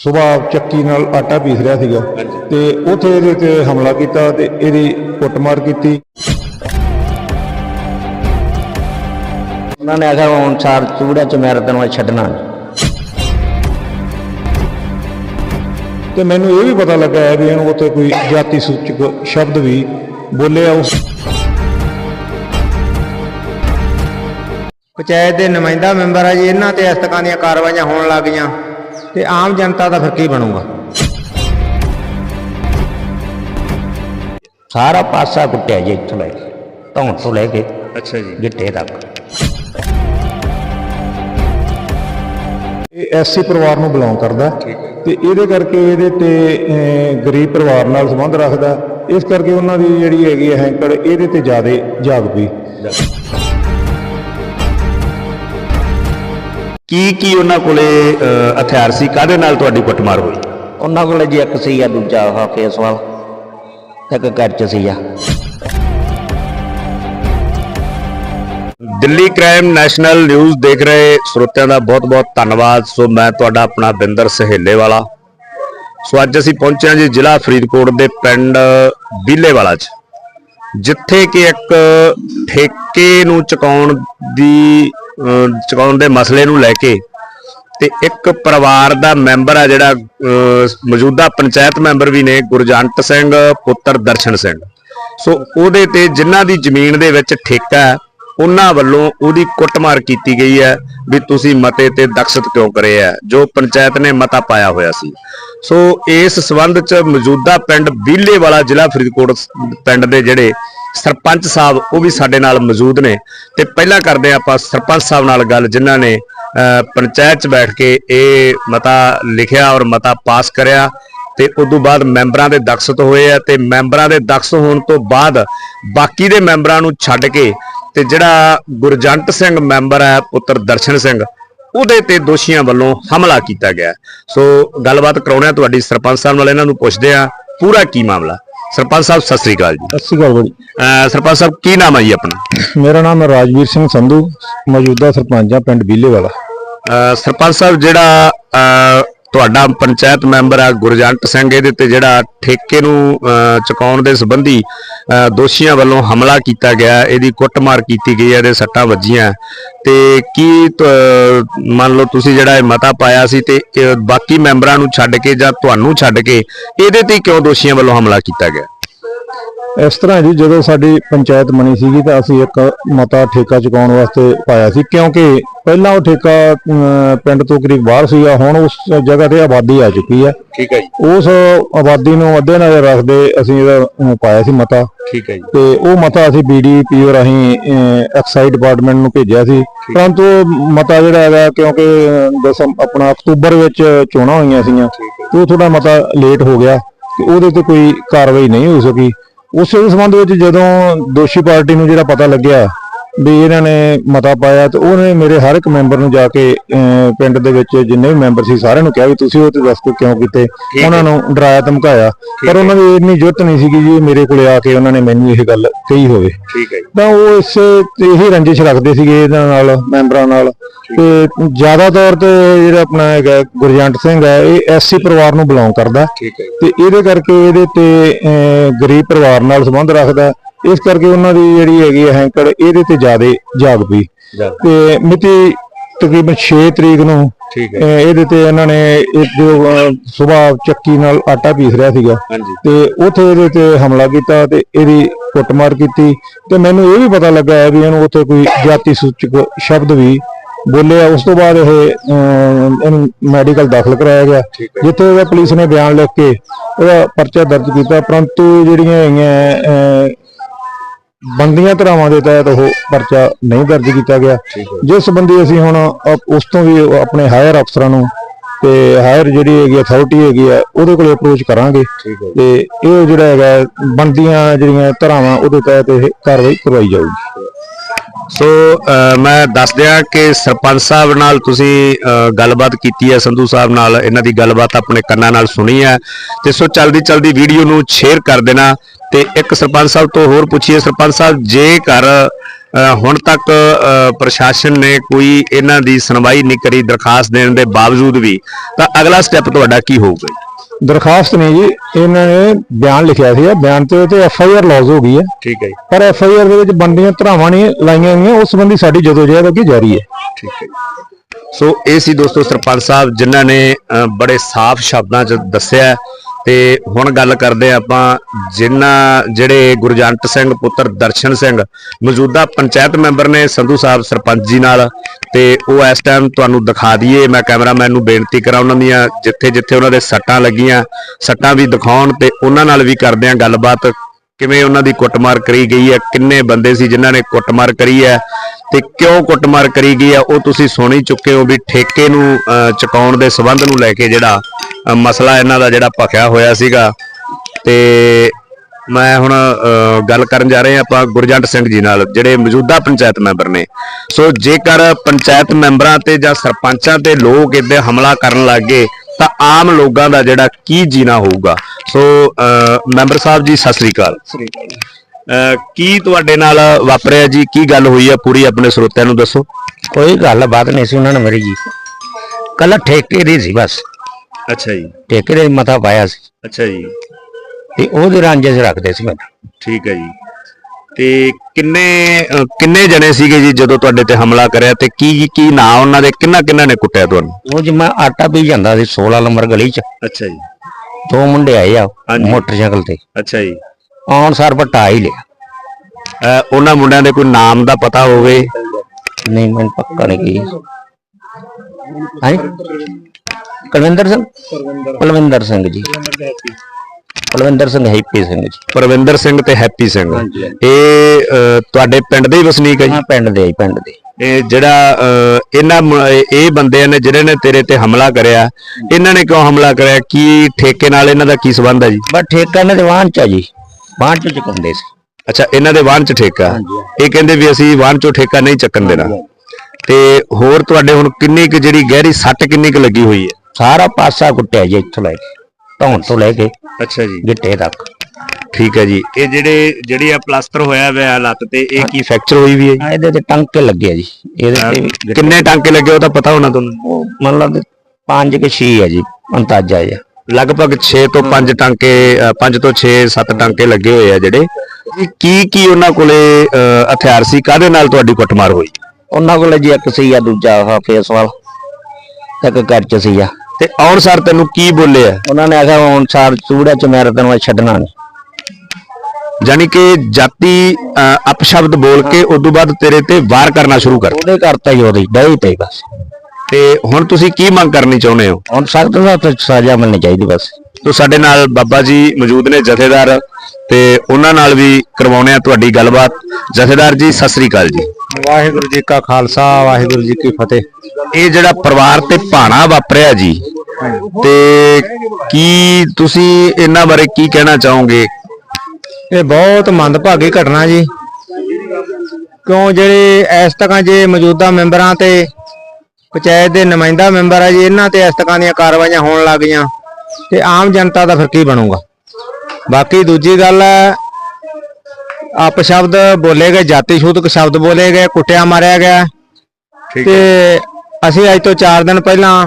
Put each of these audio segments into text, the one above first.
ਸਵੇਰ ਚੱਕੀ ਨਾਲ ਆਟਾ ਪੀਸ ਰਿਹਾ ਸੀਗਾ ਤੇ ਉੱਥੇ ਇਹਦੇ ਤੇ ਹਮਲਾ ਕੀਤਾ ਤੇ ਇਹਦੀ ਕੁੱਟਮਾਰ ਕੀਤੀ। ਉਹਨਾਂ ਨੇ ਆਖਿਆ ਹੁਣ ਸਾਰ ਚੂੜਾ ਚ ਮੈਂ ਤੈਨੂੰ ਛੱਡਣਾ ਤੇ ਮੈਨੂੰ ਇਹ ਵੀ ਪਤਾ ਲੱਗਾ ਹੈ ਵੀ ਇਹਨੂੰ ਉੱਥੇ ਕੋਈ ਜਾਤੀ ਸੂਚਕ ਸ਼ਬਦ ਵੀ ਬੋਲਿਆ ਉਸ ਪੰਚਾਇਤ ਦੇ ਨੁਮਾਇੰਦਾ ਮੈਂਬਰ ਆ ਜੀ ਇਹਨਾਂ ਤੇ ਇਸ ਤਰ੍ਹਾਂ ਦੀਆਂ ਕਾਰਵਾਈਆਂ ਹੋਣ ਲੱਗ ਗਈਆਂ। ਤੇ ਆਮ ਜਨਤਾ ਦਾ ਫਿਰ ਕੀ ਬਣੂਗਾ? ਸਾਰਾ ਪਾਸਾ ਕੁੱਟਿਆ ਜੀ ਇੱਥੋਂ ਲੈ ਕੇ ਧੌਣ ਤੋਂ ਲੈ ਕੇ ਅੱਛਾ ਜੀ। ਗਿੱਟੇ ਤੱਕ। ਇਹ ਐਸਸੀ ਪਰਿਵਾਰ ਨੂੰ ਬਿਲੋਂਗ ਕਰਦਾ ਤੇ ਇਹਦੇ ਕਰਕੇ ਇਹਦੇ ਤੇ ਗਰੀਬ ਪਰਿਵਾਰ ਨਾਲ ਸੰਬੰਧ ਰੱਖਦਾ ਇਸ ਕਰਕੇ ਉਹਨਾਂ ਦੀ ਜਿਹੜੀ ਹੈਗੀ ਹੈ ਹੈਂਕੜ ਇਹਦੇ ਤੇ ਜ਼ਿਆਦਾ ਜਾਗ ਪਈ ਕੀ ਕੀ ਉਹਨਾਂ ਕੋਲੇ ਹਥਿਆਰ ਸੀ? ਕਾਹਦੇ ਨਾਲ ਤੁਹਾਡੀ ਕੁੱਟਮਾਰ ਹੋਈ? ਉਹਨਾਂ ਕੋਲ ਜੀ ਇੱਕ ਸੀ ਆ ਦੂਜਾ ਆਹ ਫੇਸ ਵਾਲ। ਇੱਕ ਘਰ ਚ ਸੀ ਆ ਦਿੱਲੀ ਕ੍ਰਾਈਮ ਨੈਸ਼ਨਲ ਨਿਊਜ਼ ਦੇਖ ਰਹੇ ਸਰੋਤਿਆਂ ਦਾ ਬਹੁਤ-ਬਹੁਤ ਧੰਨਵਾਦ। ਸੋ ਮੈਂ ਤੁਹਾਡਾ ਆਪਣਾ ਬਿੰਦਰ ਸਹੇਲੇ ਵਾਲਾ ਸੋ ਅੱਜ ਅਸੀਂ ਪਹੁੰਚੇ ਹਾਂ ਜੀ ਜ਼ਿਲ੍ਹਾ ਫਰੀਦਕੋਟ ਦੇ ਪਿੰਡ ਬੀਲੇਵਾਲਾ 'ਚ। ਜਿੱਥੇ ਕਿ ਇੱਕ ਠੇਕੇ ਨੂੰ ਚੁਕਾਉਣ ਦੀ ਅਹ, ਚੁਕਾਉਣ ਦੇ ਮਸਲੇ ਨੂੰ ਲੈ ਕੇ ਤੇ ਇੱਕ ਪਰਿਵਾਰ ਦਾ ਮੈਂਬਰ ਆ ਜਿਹੜਾ ਅਹ, ਮੌਜੂਦਾ ਪੰਚਾਇਤ ਮੈਂਬਰ ਵੀ ਨੇ ਗੁਰਜੰਟ ਸਿੰਘ ਪੁੱਤਰ ਦਰਸ਼ਨ ਸਿੰਘ। ਸੋ ਉਹਦੇ ਤੇ ਜਿਨ੍ਹਾਂ ਦੀ ਜ਼ਮੀਨ ਦੇ ਵਿੱਚ ਠੇਕਾ ਉਹਨਾਂ ਵੱਲੋਂ ਉਹਦੀ ਕੁੱਟਮਾਰ ਕੀਤੀ ਗਈ ਹੈ ਵੀ ਤੁਸੀਂ ਮਤੇ ਤੇ ਦਖਸ਼ਤ ਕਿਉਂ ਕਰੇ ਹੈ ਜੋ ਪੰਚਾਇਤ ਨੇ ਮਤਾ ਪਾਇਆ ਹੋਇਆ ਸੀ। ਸੋ ਇਸ ਸਬੰਧ ਚ ਮੌਜੂਦਾ ਪਿੰਡ ਬੀਲੇ ਵਾਲਾ ਜ਼ਿਲ੍ਹਾ ਫਰੀਦਕੋਟ ਪਿੰਡ ਦੇ ਜਿਹੜੇ ਸਰਪੰਚ ਸਾਹਿਬ ਉਹ ਵੀ ਸਾਡੇ ਨਾਲ ਮੌਜੂਦ ਨੇ। ਤੇ ਪਹਿਲਾਂ ਕਰਦੇ ਹਾਂ ਆਪਾਂ ਸਰਪੰਚ ਸਾਹਿਬ ਨਾਲ ਗੱਲ ਜਿਨ੍ਹਾਂ ਨੇ ਅਹ, ਪੰਚਾਇਤ ਚ ਬੈਠ ਕੇ ਇਹ ਮਤਾ ਲਿਖਿਆ ਔਰ ਮਤਾ ਪਾਸ ਕਰਿਆ। ਤੇ ਉਸ ਤੋਂ ਬਾਅਦ ਮੈਂਬਰਾਂ ਦੇ ਦਖਸਤ ਹੋਏ ਆ ਤੇ ਮੈਂਬਰਾਂ ਦੇ ਦਖਸ਼ਤ ਹੋਣ ਤੋਂ ਬਾਅਦ ਬਾਕੀ ਦੇ ਮੈਂਬਰਾਂ ਨੂੰ ਛੱਡ ਕੇ ਤੇ ਜਿਹੜਾ ਗੁਰਜੰਟ ਸਿੰਘ ਮੈਂਬਰ ਹੈ ਪੁੱਤਰ ਦਰਸ਼ਨ ਸਿੰਘ ਉਹਦੇ ਤੇ ਦੋਸ਼ੀਆਂ ਵੱਲੋਂ ਹਮਲਾ ਕੀਤਾ ਗਿਆ ਸੋ ਗੱਲਬਾਤ ਕਰਾਉਣੇ ਆ ਤੁਹਾਡੀ ਸਰਪੰਚ ਸਾਹਿਬ ਨਾਲ ਇਹਨਾਂ ਨੂੰ ਪੁੱਛਦੇ ਆ ਪੂਰਾ ਕੀ ਮਾਮਲਾ? ਸਰਪੰਚ ਸਾਹਿਬ ਸਤਿ ਸ੍ਰੀ ਅਕਾਲ ਜੀ। ਸਤਿ ਸ਼੍ਰੀ ਅਕਾਲ ਅਹ ਸਰਪੰਚ ਸਾਹਿਬ ਕੀ ਨਾਮ ਹੈ ਜੀ ਆਪਣਾ? ਮੇਰਾ ਨਾਮ ਰਾਜਵੀਰ ਸਿੰਘ ਸੰਧੂ ਮੌਜੂਦਾ ਸਰਪੰਚ ਆ ਪਿੰਡ ਬੀਲੇ ਵਾਲਾ ਸਰਪੰਚ ਸਾਹਿਬ ਜਿਹੜਾ ਤੁਹਾਡਾ ਪੰਚਾਇਤ ਮੈਂਬਰ ਆ ਗੁਰਜੰਟ ਸਿੰਘ ਇਹਦੇ ਤੇ ਜਿਹੜਾ ਠੇਕੇ ਨੂੰ ਚੁਕਾਉਣ ਦੇ ਸੰਬੰਧੀ ਅਹ, ਦੋਸ਼ੀਆਂ ਵੱਲੋਂ ਹਮਲਾ ਕੀਤਾ ਗਿਆ ਇਹਦੀ ਕੁੱਟਮਾਰ ਕੀਤੀ ਗਈ ਹੈ ਇਹਦੇ ਸੱਟਾਂ ਵੱਜੀਆਂ ਤੇ ਕੀ ਮੰਨ ਲਓ ਤੁਸੀਂ ਜਿਹੜਾ ਇਹ ਮਤਾ ਪਾਇਆ ਸੀ ਤੇ ਬਾਕੀ ਮੈਂਬਰਾਂ ਨੂੰ ਛੱਡ ਕੇ ਜਾਂ ਤੁਹਾਨੂੰ ਛੱਡ ਕੇ ਇਹਦੇ ਤੇ ਕਿਉਂ ਦੋਸ਼ੀਆਂ ਵੱਲੋਂ ਹਮਲਾ ਕੀਤਾ ਗਿਆ? ਇਸ ਤਰ੍ਹਾਂ ਜੀ ਜਦੋਂ ਸਾਡੀ ਪੰਚਾਇਤ ਬਣੀ ਸੀਗੀ ਤਾਂ ਅਸੀਂ ਇੱਕ ਮਤਾ ਠੇਕਾ ਚੁਕਾਉਣ ਵਾਸਤੇ ਪਾਇਆ ਸੀ ਕਿਉਂਕਿ ਪਹਿਲਾਂ ਉਹ ਠੇਕਾ ਪਿੰਡ ਤੋਂ ਕਰੀਬ ਬਾਹਰ ਸੀਗਾ ਹੁਣ ਉਸ ਜਗ੍ਹਾ ਤੇ ਆਬਾਦੀ ਆ ਚੁੱਕੀ ਹੈ ਠੀਕ ਹੈ ਜੀ। ਉਸ ਆਬਾਦੀ ਨੂੰ ਅੱਧੇ ਨਜ਼ਰ ਰੱਖਦੇ ਅਸੀਂ ਇਹਦਾ ਪਾਇਆ ਸੀ ਮਤਾ। ਠੀਕ ਹੈ ਜੀ। ਤੇ ਉਹ ਮਤਾ ਅਸੀਂ ਬੀਡੀਪੀਓ ਰਾਹੀਂ ਐਕਸਾਈਜ਼ ਡਿਪਾਰਟਮੈਂਟ ਨੂੰ ਭੇਜਿਆ ਸੀ। ਪਰੰਤੂ ਮਤਾ ਜਿਹੜਾ ਹੈਗਾ ਕਿਉਂਕਿ ਦਸਮ ਆਪਣਾ ਅਕਤੂਬਰ ਵਿੱਚ ਚੋਣਾਂ ਹੋਈਆਂ ਸੀਗੀਆਂ ਉਹ ਥੋੜਾ ਮਤਾ ਲੇਟ ਹੋ ਗਿਆ ਤੇ ਉਹਦੇ ਤੇ ਕੋਈ ਕਾਰਵਾਈ ਨਹੀਂ ਹੋ ਸਕੀ। ਉਸੇ ਸੰਬੰਧ ਵਿੱਚ ਜਦੋਂ ਦੋਸ਼ੀ ਪਾਰਟੀ ਨੂੰ ਜਿਹੜਾ ਪਤਾ ਲੱਗਿਆ ਵੀ ਇਹਨਾਂ ਨੇ ਮਤਾ ਪਾਇਆ ਤੇ ਉਹਨੇ ਮੇਰੇ ਹਰ ਇੱਕ ਮੈਂਬਰ ਨੂੰ ਜਾ ਕੇ ਪਿੰਡ ਦੇ ਵਿੱਚ ਜਿੰਨੇ ਵੀ ਮੈਂਬਰ ਸੀ ਸਾਰਿਆਂ ਨੂੰ ਕਿਹਾ ਵੀ ਤੁਸੀਂ ਉਹ ਤੇ ਦੱਸ ਦਿਓ ਕਿਉਂ ਕੀਤੇ? ਉਹਨਾਂ ਨੂੰ ਡਰਾਇਆ ਧਮਕਾਇਆ। ਪਰ ਉਹਨਾਂ ਦੀ ਇੰਨੀ ਜੁਰਤ ਨਹੀਂ ਸੀਗੀ ਜੀ ਮੇਰੇ ਕੋਲੇ ਆ ਕੇ ਉਹਨਾਂ ਨੇ ਮੈਨੂੰ ਇਹ ਗੱਲ ਕਹੀ ਹੋਵੇ। ਠੀਕ ਹੈ ਜੀ। ਤਾਂ ਉਹ ਇਸ ਤੇ ਇਹੀ ਰੰਜਿਸ਼ ਰੱਖਦੇ ਸੀਗੇ ਇਹਨਾਂ ਨਾਲ ਮੈਂਬਰਾਂ ਨਾਲ। ਤੇ ਜ਼ਿਆਦਾ ਤੌਰ ਤੇ ਜਿਹੜਾ ਆਪਣਾ ਹੈਗਾ ਗੁਰਜੰਟ ਸਿੰਘ ਹੈ ਇਹ ਐਸਸੀ ਪਰਿਵਾਰ ਨੂੰ ਬਿਲੋਂਗ ਕਰਦਾ। ਤੇ ਇਹਦੇ ਕਰਕੇ ਇਹਦੇ ਤੇ ਗਰੀਬ ਪਰਿਵਾਰ ਨਾਲ ਸੰਬੰਧ ਰੱਖਦਾ। ਇਸ ਕਰਕੇ ਉਹਨਾਂ ਦੀ ਜਿਹੜੀ ਹੈਗੀ ਹੈ ਹੈਂਕੜ ਇਹਦੇ ਤੇ ਜ਼ਿਆਦਾ ਜਾਗ ਪਈ। ਤੇ ਮਿਤੀ ਤਕਰੀਬਨ 6 ਤਰੀਕ ਨੂੰ ਠੀਕ ਹੈ। ਇਹਦੇ ਤੇ ਇਹਨਾਂ ਨੇ ਇੱਕ ਸਵੇਰ ਚੱਕੀ ਨਾਲ ਆਟਾ ਪੀਸ ਰਿਹਾ ਸੀਗਾ। ਤੇ ਉੱਥੇ ਇਹਦੇ ਤੇ ਹਮਲਾ ਕੀਤਾ ਤੇ ਇਹਦੀ ਕੁੱਟਮਾਰ ਕੀਤੀ। ਤੇ ਮੈਨੂੰ ਇਹ ਵੀ ਪਤਾ ਲੱਗਾ ਹੈ ਵੀ ਇਹਨੂੰ ਉੱਥੇ ਕੋਈ ਜਾਤੀ ਸੂਚਕ ਸ਼ਬਦ ਵੀ ਬੋਲਿਆ। ਉਸ ਤੋਂ ਬਾਅਦ ਇਹ ਇਹਨੂੰ ਮੈਡੀਕਲ ਦਾਖਲ ਕਰਾਇਆ ਗਿਆ। ਜਿੱਥੇ ਉਹਦਾ ਪੁਲਿਸ ਨੇ ਬਿਆਨ ਲਿਖ ਕੇ ਉਹਦਾ ਪਰਚਾ ਦਰਜ ਕੀਤਾ। ਪਰੰਤੂ ਜਿਹੜੀਆਂ ਹੈਗੀਆਂ ਬੰਦੀਆਂ ਧਰਾਵਾਂ ਦੇ ਤਹਿਤ ਉਹ ਪਰਚਾ ਨਹੀਂ ਦਰਜ ਕੀਤਾ ਗਿਆ। ਜਿਸ ਸੰਬੰਧੀ ਅਸੀਂ ਹੁਣ ਉਸ ਤੋਂ ਵੀ ਆਪਣੇ ਹਾਇਰ ਅਫਸਰਾਂ ਨੂੰ ਤੇ ਹਾਇਰ ਜਿਹੜੀ ਹੈਗੀ ਅਥਾਰਟੀ ਹੈਗੀ ਆ ਉਹਦੇ ਕੋਲੇ ਅਪਰੋਚ ਕਰਾਂਗੇ। ਤੇ ਇਹ ਜਿਹੜਾ ਹੈਗਾ ਬੰਦੀਆਂ ਜਿਹੜੀਆਂ ਧਰਾਵਾਂ ਉਹਦੇ ਤਹਿਤ ਇਹ ਕਾਰਵਾਈ ਕਰਵਾਈ ਜਾਊਗੀ। ਸੋ ਮੈਂ ਦੱਸ ਦਿਆਂ ਕਿ ਸਰਪੰਚ ਸਾਹਿਬ ਨਾਲ ਤੁਸੀਂ ਗੱਲਬਾਤ ਕੀਤੀ ਹੈ, ਸੰਧੂ ਸਾਹਿਬ ਨਾਲ। ਇਹਨਾਂ ਦੀ ਗੱਲਬਾਤ ਆਪਣੇ ਕੰਨਾਂ ਨਾਲ ਸੁਣੀ ਹੈ। ਤੇ ਸੋ ਚਲਦੀ ਚਲਦੀ ਵੀਡੀਓ ਨੂੰ ਸ਼ੇਅਰ ਕਰ ਦੇਣਾ। ਤੇ ਇੱਕ ਸਰਪੰਚ ਸਾਹਿਬ ਤੋਂ ਹੋਰ ਪੁੱਛੀਏ। ਸਰਪੰਚ ਸਾਹਿਬ, ਜੇਕਰ ਹੁਣ ਤੱਕ ਪ੍ਰਸ਼ਾਸਨ ਨੇ ਕੋਈ ਇਹਨਾਂ ਦੀ ਸੁਣਵਾਈ ਨਹੀਂ ਕਰੀ, ਦਰਖਾਸਤ ਦੇਣ ਦੇ ਬਾਵਜੂਦ ਵੀ, ਤਾਂ ਅਗਲਾ ਸਟੈਪ ਤੁਹਾਡਾ ਕੀ ਹੋਊਗਾ? ਦਰਖਾਸਤ ਨਹੀਂ ਜੀ ਇਹਨਾਂ ਨੇ ਬਿਆਨ ਲਿਖਿਆ ਸੀ। ਬਿਆਨ ਤੇ ਤੇ ਐਫ ਆਈ ਆਰ ਲੌਜ ਹੋ ਗਈ ਹੈ। ਠੀਕ ਹੈ ਜੀ। ਪਰ ਐਫ ਆਈ ਆਰ ਦੇ ਵਿੱਚ ਬੰਦੀਆਂ ਧਰਾਵਾਂ ਨਹੀਂ ਲਾਈਆਂ ਗਈਆਂ ਉਸ ਸੰਬੰਧੀ ਸਾਡੀ ਜਦੋਜਹਿਦ ਅੱਗੇ ਜਾਰੀ ਹੈ। ਠੀਕ ਹੈ ਸੋ ਇਹ ਸੀ ਦੋਸਤੋ ਸਰਪੰਚ ਸਾਹਿਬ ਜਿਨ੍ਹਾਂ ਨੇ ਬੜੇ ਸਾਫ਼ ਸ਼ਬਦਾਂ 'ਚ ਦੱਸਿਆ ਤੇ ਹੁਣ ਗੱਲ ਕਰਦੇ ਹਾਂ ਆਪਾਂ ਜਿਨ੍ਹਾਂ ਜਿਹੜੇ ਗੁਰਜੰਟ ਸਿੰਘ ਪੁੱਤਰ ਦਰਸ਼ਨ ਸਿੰਘ ਮੌਜੂਦਾ ਪੰਚਾਇਤ ਮੈਂਬਰ ਨੇ ਸੰਧੂ ਸਾਹਿਬ ਸਰਪੰਚ ਜੀ ਨਾਲ ਤੇ ਉਹ ਇਸ ਟਾਈਮ ਤੁਹਾਨੂੰ ਦਿਖਾ ਦਈਏ। ਮੈਂ ਕੈਮਰਾਮੈਨ ਨੂੰ ਬੇਨਤੀ ਕਰਾਂ ਉਹਨਾਂ ਦੀਆਂ ਜਿੱਥੇ ਜਿੱਥੇ ਉਹਨਾਂ ਦੇ ਸੱਟਾਂ ਲੱਗੀਆਂ ਸੱਟਾਂ ਵੀ ਦਿਖਾਉਣ ਤੇ ਉਹਨਾਂ ਨਾਲ ਵੀ ਕਰਦੇ ਹਾਂ ਗੱਲਬਾਤ। ਕਿਵੇਂ ਉਹਨਾਂ ਦੀ ਕੁੱਟਮਾਰ ਕਰੀ ਗਈ ਹੈ ਕਿੰਨੇ ਬੰਦੇ ਸੀ ਜਿਨ੍ਹਾਂ ਨੇ ਕੁੱਟਮਾਰ ਕਰੀ ਹੈ ਤੇ ਕਿਉਂ ਕੁੱਟਮਾਰ ਕਰੀ ਗਈ ਹੈ ਉਹ ਤੁਸੀਂ ਸੁਣ ਹੀ ਚੁੱਕੇ ਹੋ ਵੀ ਠੇਕੇ ਨੂੰ ਅਹ, ਚੁਕਾਉਣ ਦੇ ਸਬੰਧ ਨੂੰ ਲੈ ਕੇ ਜਿਹੜਾ ਮਸਲਾ ਇਹਨਾਂ ਦਾ ਜਿਹੜਾ ਭਖਿਆ ਹੋਇਆ ਸੀਗਾ। ਤੇ ਮੈਂ ਹੁਣ ਗੱਲ ਕਰਨ ਜਾ ਰਹੇ ਹਾਂ ਆਪਾਂ ਗੁਰਜੰਟ ਸਿੰਘ ਜੀ ਨਾਲ ਜਿਹੜੇ ਮੌਜੂਦਾ ਪੰਚਾਇਤ ਮੈਂਬਰ ਨੇ। ਸੋ ਜੇਕਰ ਪੰਚਾਇਤ ਮੈਂਬਰਾਂ ਤੇ ਜਾਂ ਸਰਪੰਚਾਂ ਤੇ ਲੋਕ ਇੱਦਾਂ ਹਮਲਾ ਕਰਨ ਲੱਗ ਗਏ ਤਾਂ ਆਮ ਲੋਕਾਂ ਦਾ ਜਿਹੜਾ ਕੀ ਜੀਣਾ ਹੋਊਗਾ? ਸੋ ਮੈਂਬਰ ਸਾਹਿਬ ਜੀ ਸਤਿ ਸ੍ਰੀ ਅਕਾਲ। ਕੀ ਤੁਹਾਡੇ ਨਾਲ ਵਾਪਰਿਆ ਜੀ? ਕੀ ਗੱਲ ਹੋਈ ਹੈ ਪੂਰੀ ਆਪਣੇ ਸਰੋਤਿਆਂ ਨੂੰ ਦੱਸੋ? ਕੋਈ ਗੱਲ ਬਾਤ ਨਹੀਂ ਸੀ ਉਹਨਾਂ ਨੇ ਮੇਰੀ ਜੀ। ਕੱਲ ਠੇਕੇ ਦੀ ਸੀ ਬਸ। ਅੱਛਾ ਜੀ। ਠੇਕੇ ਦੇ ਮਤਾ ਪਾਇਆ ਸੀ। ਅੱਛਾ ਜੀ। ਤੇ ਉਹਦੇ ਰਾਂਝੇ 'ਚ ਰੱਖਦੇ ਸੀ ਮੈਨੂੰ। ਠੀਕ ਹੈ ਜੀ। ਤੇ ਕਿੰਨੇ ਅਹ, ਕਿੰਨੇ ਜਣੇ ਸੀਗੇ ਜੀ ਜਦੋਂ ਤੁਹਾਡੇ ਤੇ ਹਮਲਾ ਕਰਿਆ ਤੇ ਕੀ ਕੀ ਨਾਂ ਉਹਨਾਂ ਦੇ ਕਿੰਨਾ ਕਿੰਨਾ ਨੇ ਕੁੱਟਿਆ ਤੁਹਾਨੂੰ? ਉਹ ਜਿ ਮੈਂ ਆਟਾ ਪੀ ਜਾਂਦਾ ਸੀ 16 ਨੰਬਰ ਗਲੀ 'ਚ। ਅੱਛਾ ਜੀ। ਦੋ ਮੁੰਡੇ ਆਏ ਆ ਹਾਂਜੀ। ਮੋਟਰਸਾਈਕਲ ਤੇ। ਅੱਛਾ ਜੀ। ਆਉਣ ਸਾਰ ਪਟਾ ਹੀ ਲਿਆ। ਅਹ, ਉਹਨਾਂ ਮੁੰਡਿਆਂ ਦੇ ਕੋਈ ਨਾਮ ਦਾ ਪਤਾ ਹੋਵੇ? ਨਹੀਂ ਮੈਨੂੰ ਪੱਕਾ ਨਹੀਂ ਕੀ। ਹਾਂ ਕੁਲਵਿੰਦਰ ਸਿੰਘ? ਕੁਲਵਿੰਦਰ। ਸਿੰਘ ਜੀ। ਕੁਲਵਿੰਦਰ ਸਿੰਘ ਹੈਪੀ ਸਿੰਘ ਜੀ। ਪਰਵਿੰਦਰ ਸਿੰਘ ਤੇ ਹੈਪੀ ਸਿੰਘ। ਹਾਂਜੀ, ਇਹ ਤੁਹਾਡੇ ਪਿੰਡ ਦੇ ਹੀ ਵਸਨੀਕ ਹੈ ਜੀ? ਹਾਂ ਪਿੰਡ ਦੇ ਹੀ ਪਿੰਡ ਦੇ। ਇਹ ਜਿਹੜਾ ਇਹਨਾਂ ਮ- ਇਹ ਬੰਦਿਆਂ ਨੇ ਜਿਹੜੇ ਨੇ ਤੇਰੇ ਤੇ ਹਮਲਾ ਕਰਿਆ ਇਹਨਾਂ ਨੇ ਕਿਉਂ ਹਮਲਾ ਕਰਿਆ? ਕੀ ਠੇਕੇ ਨਾਲ ਇਹਨਾਂ ਦਾ ਕੀ ਸੰਬੰਧ ਹੈ ਜੀ? ਬਸ ਠੇਕਾ ਇਹਨਾਂ ਦੇ ਵਾਹਨ ਚ ਆ ਜੀ। ਵਾਹਨ ਚ ਚੁਕਾਉਂਦੇ ਸੀ। ਅੱਛਾ ਇਹਨਾਂ ਦੇ ਵਾਹਨ ਚ ਠੇਕਾ? ਇਹ ਕਹਿੰਦੇ ਵੀ ਅਸੀਂ ਵਾਹਨ ਚੋਂ ਠੇਕਾ ਨਹੀਂ ਚੱਕਣ ਦੇਣਾ। ਤੇ ਹੋਰ ਤੁਹਾਡੇ ਹੁਣ ਕਿੰਨੀ ਕੁ ਜਿਹੜੀ ਗਹਿਰੀ ਸੱਟ ਕਿੰਨੀ ਕੁ ਲੱਗੀ ਹੋਈ ਹੈ? ਸਾਰਾ ਪਾਸਾ ਕੁੱਟਿਆ ਜੀ ਇੱਥੋਂ ਲੈ ਕੇ ਧੌਣ ਤੋਂ ਲੈ ਕੇ ਅੱਛਾ ਜੀ। ਗਿੱਟੇ ਤੱਕ। ਠੀਕ ਹੈ ਜੀ। ਇਹ ਜਿਹੜੇ ਜਿਹੜੀ ਆ ਪਲਾਸਟਰ ਹੋਇਆ ਹੋਇਆ ਲੱਤ ਤੇ ਇਹ ਕੀ ਫ੍ਰੈਕਚਰ ਹੋਈ ਵੀ ਹੈ ਆ ਇਹਦੇ ਤੇ ਟਾਂਕੇ ਲੱਗੇ ਆ ਜੀ। ਇਹਦੇ ਤੇ ਵੀ ਜੀ ਗਿੱਟੇ- ਕਿੰਨੇ ਟਾਂਕੇ ਲੱਗੇ ਉਹ ਤਾਂ ਪਤਾ ਹੋਣਾ ਤੁਹਾਨੂੰ? ਉਹ ਮਤਲਬ ਪੰਜ ਕੇ 6 ਆ ਜੀ ਅੰਤਾਜਾ ਜਿਹਾ। ਲਗਭਗ 6 ਤੋਂ 5 ਟਾਂਕੇ 5 ਤੋਂ 6 7 ਟਾਂਕੇ ਲੱਗੇ ਹੋਏ ਆ ਜਿਹੜੇ। ਜੀ, ਕੀ ਕੀ ਉਹਨਾਂ ਕੋਲੇ ਹਥਿਆਰ ਸੀ? ਕਾਦੇ ਨਾਲ ਤੁਹਾਡੀ ਕੁੱਟਮਾਰ ਹੋਈ? ਉਹਨਾਂ ਕੋਲ ਜੀ ਇੱਕ ਸੀ ਆ ਦੂਜਾ ਆਹ ਫੇਸ ਵਾਲ ਇੱਕ ਘਰ ਚ ਸੀ ਆ। ਤੇ ਆਉਣ ਸਰ ਤੈਨੂੰ ਕੀ ਬੋਲੇ ਆ? ਉਹਨਾਂ ਨੇ ਆਖਿਆ ਹੁਣ ਸਾਰ ਚੂੜਾ ਚ ਮੇਰਾ ਤੈਨੂੰ ਅੱਜ ਛੱਡਣਾ ਨਹੀਂ। ਯਾਨੀ ਕਿ ਜਾਤੀ ਅਹ, ਅਪਸ਼ਬਦ ਬੋਲ ਕੇ ਉਸ ਤੋਂ ਬਾਅਦ ਤੇਰੇ ਤੇ ਵਾਰ ਕਰਨਾ ਸ਼ੁਰੂ ਕਰ ਉਹਦੇ ਕਰਤਾ ਹੀ ਉਹਦੀ ਡਈ ਹੀ ਬਸ। ਤੇ ਹੁਣ ਤੁਸੀਂ ਕੀ ਮੰਗ ਕਰਨੀ ਚਾਹੁੰਦੇ ਹੋ? ਹੁਣ ਸਖਤ ਸਖਤ ਸਜ਼ਾ ਮਿਲਣੀ ਚਾਹੀਦੀ ਬਸ। ਤੋ ਸਾਡੇ ਨਾਲ ਬਾਬਾ ਜੀ ਮੌਜੂਦ ਨੇ ਜਥੇਦਾਰ ਤੇ ਉਹਨਾਂ ਨਾਲ ਵੀ ਕਰਵਾਉਣੇ ਆ ਤੁਹਾਡੀ ਗੱਲਬਾਤ। ਜਥੇਦਾਰ ਜੀ ਸਤਿ ਸ੍ਰੀ ਅਕਾਲ ਜੀ। ਵਾਹਿਗੁਰੂ ਜੀ ਕਾ ਖਾਲਸਾ ਵਾਹਿਗੁਰੂ ਜੀ ਕੀ ਫਤਿਹ। ਇਹ ਜਿਹੜਾ ਪਰਿਵਾਰ ਤੇ ਭਾਣਾ ਵਾਪਰਿਆ ਜੀ ਤੇ ਕੀ ਤੁਸੀਂ ਇਹਨਾਂ ਬਾਰੇ ਕੀ ਕਹਿਣਾ ਚਾਹੋਗੇ? ਇਹ ਬਹੁਤ ਮੰਦਭਾਗੀ ਘਟਨਾ ਜੀ। ਕਿਉਂ ਜਿਹੜੇ ਇਸ ਤਰ੍ਹਾਂ ਜੇ ਮੌਜੂਦਾ ਮੈਂਬਰਾਂ ਤੇ ਪੰਚਾਇਤ ਦੇ ਨੁਮਾਇੰਦਾ ਮੈਂਬਰ ਆ ਜੀ ਇਹਨਾਂ ਤੇ ਇਸ ਤਰ੍ਹਾਂ ਦੀਆਂ ਕਾਰਵਾਈਆਂ ਹੋਣ ਲੱਗ ਗਈਆਂ। ਤੇ ਆਮ ਜਨਤਾ ਦਾ ਫਿਰ ਕੀ ਬਣੂਗਾ? ਬਾਕੀ ਦੂਜੀ ਗੱਲ ਹੈ ਅਪਸ਼ਬਦ ਬੋਲੇ ਗਏ ਜਾਤੀ ਸੂਤਕ ਸ਼ਬਦ ਬੋਲੇ ਗਏ ਕੁੱਟਿਆ ਮਾਰਿਆ ਗਿਆ। ਠੀਕ ਤੇ ਅਸੀਂ ਅੱਜ ਤੋਂ 4 ਦਿਨ ਪਹਿਲਾਂ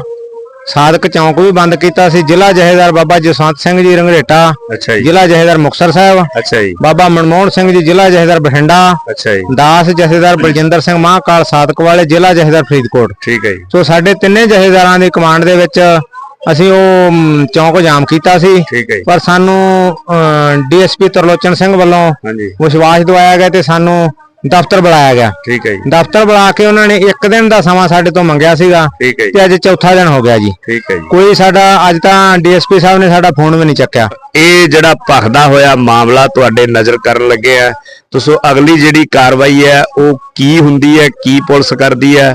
ਸਾਦਕ ਚੌਂਕ ਵੀ ਬੰਦ ਕੀਤਾ ਸੀ ਜ਼ਿਲ੍ਹਾ ਜਹੇਦਾਰ ਬਾਬਾ ਜਸਵੰਤ ਸਿੰਘ ਜੀ ਰੰਗਰੇਟਾ ਅੱਛਾ ਜੀ। ਜ਼ਿਲ੍ਹਾ ਜਹੇਦਾਰ ਮੁਕਤਸਰ ਸਾਹਿਬ ਅੱਛਾ ਜੀ। ਬਾਬਾ ਮਨਮੋਹਨ ਸਿੰਘ ਜੀ ਜ਼ਿਲ੍ਹਾ ਜਹੇਦਾਰ ਬਠਿੰਡਾ ਅੱਛਾ ਜੀ। ਦਾਸ ਜਥੇਦਾਰ ਬਲਜਿੰਦਰ ਸਿੰਘ ਮਹਾਕਾਲ ਸਾਦਕ ਵਾਲੇ ਜ਼ਿਲ੍ਹਾ ਜਹੇਦਾਰ ਫਰੀਦਕੋਟ। ਠੀਕ ਹੈ ਜੀ। ਸੋ ਸਾਡੇ ਤਿੰਨੇ ਜਹੇਦਾਰਾਂ ਦੀ ਕਮਾਂਡ ਦੇ ਵਿੱਚ ਅਸੀਂ ਉਹ ਮ, ਚੌਂਕ ਜਾਮ ਕੀਤਾ ਸੀ। ਠੀਕ ਹੈ ਜੀ। ਪਰ ਸਾਨੂੰ ਡੀਐਸਪੀ ਤਰਲੋਚਨ ਸਿੰਘ ਵੱਲੋਂ ਹਾਂਜੀ। ਵਿਸ਼ਵਾਸ ਦਿਵਾਇਆ ਗਿਆ ਤੇ ਸਾਨੂੰ ਦਫ਼ਤਰ ਬੁਲਾਇਆ ਗਿਆ। ਠੀਕ ਹੈ ਜੀ। ਦਫ਼ਤਰ ਬੁਲਾ ਕੇ ਉਹਨਾਂ ਨੇ ਇੱਕ ਦਿਨ ਦਾ ਸਮਾਂ ਸਾਡੇ ਤੋਂ ਮੰਗਿਆ ਸੀਗਾ ਠੀਕ ਹੈ ਜੀ। ਤੇ ਅੱਜ ਚੌਥਾ ਦਿਨ ਹੋ ਗਿਆ ਜੀ। ਠੀਕ ਹੈ ਜੀ। ਕੋਈ ਸਾਡਾ ਅੱਜ ਤਾਂ ਡੀਐਸਪੀ ਸਾਹਿਬ ਨੇ ਸਾਡਾ ਫੋਨ ਵੀ ਨਹੀਂ ਚੱਕਿਆ। ਇਹ ਜਿਹੜਾ ਭਖਦਾ ਹੋਇਆ ਮਾਮਲਾ ਤੁਹਾਡੇ ਨਜ਼ਰ ਕਰਨ ਲੱਗੇ ਆ ਤੁਸੀਂ ਅਗਲੀ ਜਿਹੜੀ ਕਾਰਵਾਈ ਹੈ ਉਹ ਕੀ ਹੁੰਦੀ ਹੈ ਕੀ ਪੁਲਿਸ ਕਰਦੀ ਹੈ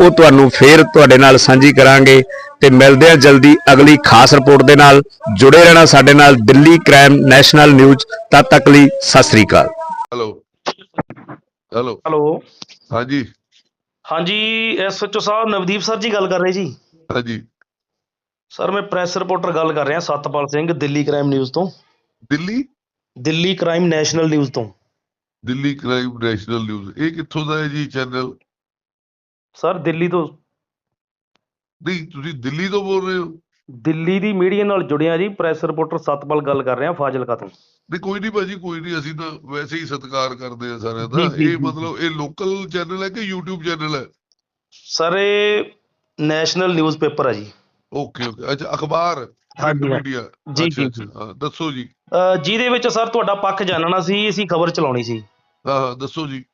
ਉਹ ਤੁਹਾਨੂੰ ਫੇਰ ਤੁਹਾਡੇ ਨਾਲ ਸਾਂਝੀ ਕਰਾਂਗੇ ਤੇ ਮਿਲਦੇ ਆ ਜਲਦੀ ਅਗਲੀ ਖਾਸ ਰਿਪੋਰਟ ਦੇ ਨਾਲ। ਜੁੜੇ ਰਹਿਣਾ ਸਾਡੇ ਨਾਲ ਦਿੱਲੀ ਕ੍ਰਾਈਮ ਨੈਸ਼ਨਲ ਨਿਊਜ਼। ਤਦ ਤੱਕ ਲਈ ਸਤਿ ਸ੍ਰੀ ਅਕਾਲ। ਹੈਲੋ। ਹੈਲੋ। ਹੈਲੋ। ਹਾਂਜੀ। ਹਾਂਜੀ ਐਸਐਚਓ ਸਾਹਿਬ ਨਵਦੀਪ ਸਰ ਜੀ ਗੱਲ ਕਰ ਰਹੇ ਜੀ? ਹਾਂਜੀ। ਸਰ ਮੈਂ ਪ੍ਰੈਸ ਰਿਪੋਰਟਰ ਗੱਲ ਕਰ ਰਿਹਾ ਸਤਪਾਲ ਸਿੰਘ ਦਿੱਲੀ ਕ੍ਰਾਈਮ ਨਿਊਜ਼ ਤੋਂ। Delhi? Delhi crime national news ਤੋਂ। Delhi crime national news. ਇਹ ਕਿੱਥੋਂ ਦਾ ਹੈ ਜੀ ਚੈਨਲ? ਸਰ ਦਿੱਲੀ ਤੋਂ। ਨਹੀਂ ਤੁਸੀਂ ਦਿੱਲੀ ਤੋਂ ਬੋਲ ਰਹੇ ਹੋ? ਦਿੱਲੀ ਦੀ ਮੀਡੀਆ ਨਾਲ ਜੁੜਿਆ ਜੀ ਪ੍ਰੈਸ ਰਿਪੋਰਟਰ ਸਤਪਾਲ ਗੱਲ ਕਰ ਰਿਹਾ ਫਾਜ਼ਿਲਕਾ ਤੋਂ। ਨਹੀਂ ਕੋਈ ਨਹੀਂ ਭਾਜੀ ਕੋਈ ਨਹੀਂ ਅਸੀਂ ਤਾਂ ਵੈਸੇ ਹੀ ਸਤਿਕਾਰ ਕਰਦੇ ਆ ਸਾਰਿਆਂ ਦਾ। ਜੀ, ਇਹ ਜੀ, ਮਤਲਬ ਇਹ ਲੋਕਲ ਚੈਨਲ ਹੈ ਕਿ YouTube ਚੈਨਲ ਹੈ? ਸਰ ਇਹ ਨੈਸ਼ਨਲ ਨਿਊਜ਼ਪੇਪਰ ਹੈ ਜੀ। Okay okay. ਅੱਛਾ ਅਖਬਾਰ ਹਾਂਜੀ। ਮੀਡੀਆ ਜੀ, ਜੀ, ਹਾਂ ਦੱਸੋ ਜੀ। ਅਹ ਜਿਹਦੇ ਵਿੱਚ ਸਰ ਤੁਹਾਡਾ ਪੱਖ ਜਾਣਨਾ ਸੀ ਅਸੀਂ ਖਬਰ ਚਲਾਉਣੀ ਸੀ। ਹਾਂ ਹਾਂ ਦੱਸੋ ਜੀ।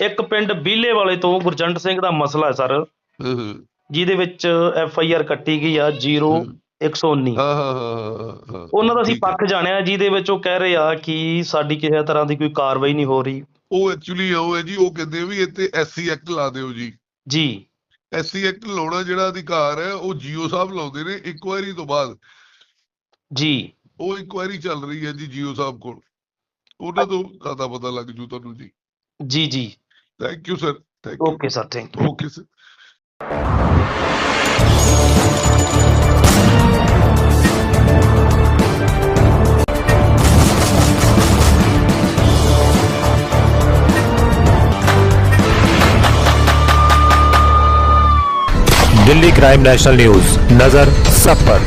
ਇੱਕ ਪਿੰਡ ਬੀਲੇ ਵਾਲੇ ਤੋਂ ਗੁਰਜੰਟ ਸਿੰਘ ਦਾ ਮਸਲਾ ਹੈ ਸਰ। ਹਾਂ ਹਾਂ। ਜਿਹਦੇ ਵਿੱਚ ਐਫ ਆਈ ਆਰ ਕੱਟੀ ਗਈ ਆ 0119 ਹਾਂ। ਹਾਂ ਹਾਂ, ਹਾਂ ਹਾਂ ਉਹਨਾਂ ਦਾ ਅਸੀਂ। ਪੱਖ ਜਾਣਿਆ ਜਿਹਦੇ ਵਿੱਚ ਉਹ ਕਹਿ ਰਹੇ ਆ ਕਿ ਸਾਡੀ ਕਿਸੇ ਤਰ੍ਹਾਂ ਦੀ ਕੋਈ ਕਾਰਵਾਈ ਨਹੀਂ ਹੋ ਰਹੀ। ਉਹ ਐਕਚੁਅਲੀ ਉਹ ਹੈ ਜੀ ਉਹ ਕਹਿੰਦੇ ਵੀ ਇੱਥੇ ਐਸਸੀ ਐਕਟ ਲਾ ਦਿਓ ਜੀ। ਜੀ। ਐਸਸੀ ਐਕਟ ਲਾਉਣਾ ਜਿਹੜਾ ਅਧਿਕਾਰ ਹੈ ਉਹ ਜੀਓ ਸਾਹਿਬ ਲਾਉਂਦੇ ਨੇ ਇਨਕੁਆਇਰੀ ਤੋਂ ਬਾਅਦ। ਜੀ। ਉਹ ਇਨਕੁਆਇਰੀ ਚੱਲ ਰਹੀ ਹੈ ਜੀ ਜੀਓ ਸਾਹਿਬ ਕੋਲ। ਉਹਨਾਂ ਤੋਂ ਜ਼ਿਆਦਾ ਪਤਾ ਲੱਗ ਜੂ ਤੁਹਾਨੂੰ ਜੀ। ਜੀ ਜੀ। Thank you sir thank you okay sir thank you okay sir Delhi crime national news नज़र सब पर।